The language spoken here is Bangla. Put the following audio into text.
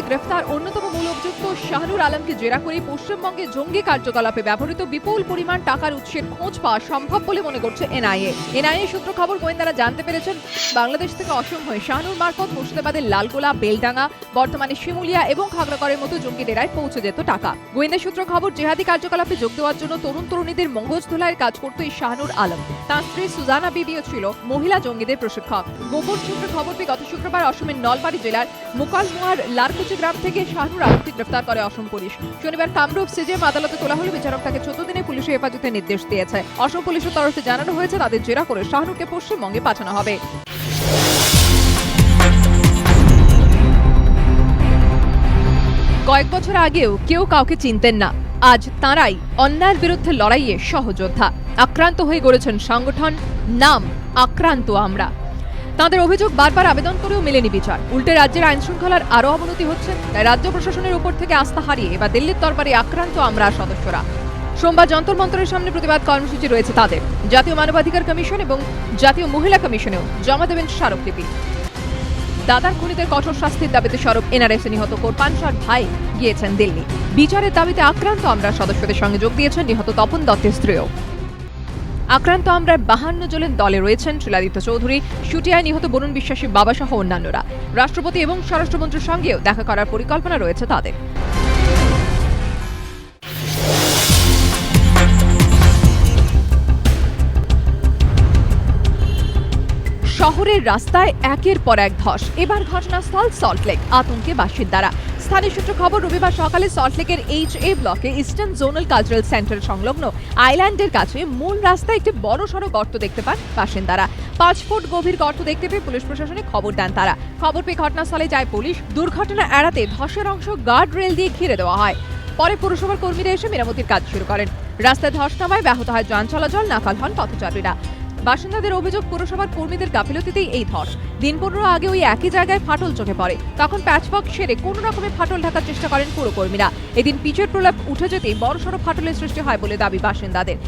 মামলায় গ্রেফতার অন্যতম মূল অভিযুক্ত শাহনুর আলমকে জেরা করে পশ্চিমবঙ্গে জঙ্গি কার্যকলাপে ব্যবহৃত বিপুল পরিমাণ টাকার উৎসের খোঁজ পাওয়া সম্ভব বলে মনে করছে এনআইএ। এনআইএ সূত্র খবর গোয়েন্দারা জানতে পেরেছেন, বাংলাদেশ থেকে অসম হয়ে শাহনুর মারফত মুর্শিদাবাদের লালগোলা, বেলডাঙ্গা, বর্তমানে শিমুলিয়া এবং খাগড়াগড়ের মতো জঙ্গি ডেরায় পৌঁছে যেত টাকা। গোয়েন্দা সূত্র খবর, জেহাদি কার্যকলাপে যোগ দেওয়ার জন্য তরুণ তরুণীদের মঙ্গজ ধোলায় কাজ করত এই শাহনুর আলম। তার স্ত্রী সুজানা বিবিও ছিল মহিলা জঙ্গিদের প্রশিক্ষক। গোপন সূত্রে খবর পেয়ে গত শুক্রবার অসমের নলবাড়ি জেলার মুকালমুয়ার লারকুচি গ্রাম থেকে শাহনুর আলমকে গ্রেফতার করে অসম পুলিশ। শনিবার কামরূপ সিজিএম আদালতে তোলা হলে বিচারক তাকে চোদ্দ দিনে পুলিশের হেফাজতে নির্দেশ দিয়েছে। অসম পুলিশের তরফে জানানো হয়েছে, তাদের জেরা করে শাহনুরকে পশ্চিমবঙ্গে পাঠানো হবে। কয়েক বছর আগেও কেউ কাউকে চিনতেন না। আজ তাঁরাই অন্যায়ের বিরুদ্ধে লড়াইয়ে সহযোদ্ধা। আক্রান্ত হয়ে গড়েছেন সংগঠন, নাম আক্রান্ত আমরা। তাদের অভিযোগ বারবার আবেদন করেও মেলেনি বিচার। উল্টে রাজ্যের আইন শৃঙ্খলার আরও অবনতি হচ্ছে, তাই রাজ্য প্রশাসনের উপর থেকে আস্থা হারিয়ে এবার দিল্লির দরবারে আক্রান্ত আমরা সদস্যরা। সোমবার যন্তর মন্তরের সামনে প্রতিবাদ কর্মসূচি রয়েছে তাদের। জাতীয় মানবাধিকার কমিশন এবং জাতীয় মহিলা কমিশনেও জমা দেবেন স্মারকলিপি। দাদার খুনিদের কঠোর শাস্তির দাবিতে সরব এনআরএস নিহত কোরপানসার ভাই গিয়েছেন দিল্লি। বিচারের দাবিতে আক্রান্ত আমরা সদস্যদের সঙ্গে যোগ দিয়েছেন নিহত তপন দত্তের স্ত্রীও। আক্রান্ত আমরা বাহান্ন জনের দলে রয়েছেন শিলাদিত্য চৌধুরী শুটিয়ায় নিহত বরুণ বিশ্বাসী বাবা সহ অন্যান্যরা। রাষ্ট্রপতি এবং স্বরাষ্ট্রমন্ত্রীর সঙ্গেও দেখা করার পরিকল্পনা রয়েছে তাদের। শহরের রাস্তায় একের পর এক ধস। এবার ঘটনাস্থল সল্টলেক, আতঙ্কে বাসিন্দারা। স্থানীয় সূত্র খবর, রবিবার সকালে সল্টলেকের এইচ এ ব্লকে ইস্টার্ন জোনাল কালচারাল সেন্টার সংলগ্ন আইল্যান্ডের কাছে মূল রাস্তায় একটি বড় সড়ো গর্ত দেখতে পান বাসিন্দারা। পাঁচ ফুট গভীর গর্ত দেখতে পেয়ে পুলিশ প্রশাসনে খবর দেন তারা। খবর পেয়ে ঘটনাস্থলে যায় পুলিশ। দুর্ঘটনা এড়াতে ধসের অংশ গার্ড রেল দিয়ে ঘিরে দেওয়া হয়। পরে পুরসভার কর্মীরা এসে মেরামতির কাজ শুরু করেন। রাস্তায় ধস নামায় ব্যাহত হয় যান চলাচল, নাকাল হন পথচারীরা। বাসিন্দাদের অভিযোগ, পুরসভার কর্মীদের গাফিলতিতেই এই ধস। দিন পনেরো আগে ওই একই জায়গায় ফাটল চোখে পড়ে। তখন প্যাচওয়ার্ক সেরে কোনো রকমে ফাটল ঢাকার চেষ্টা করেন পুরকর্মীরা। এদিন পিচের প্রলাপ উঠে যেতেই বড়সড় ফাটলের সৃষ্টি হয় বলে দাবি বাসিন্দাদের।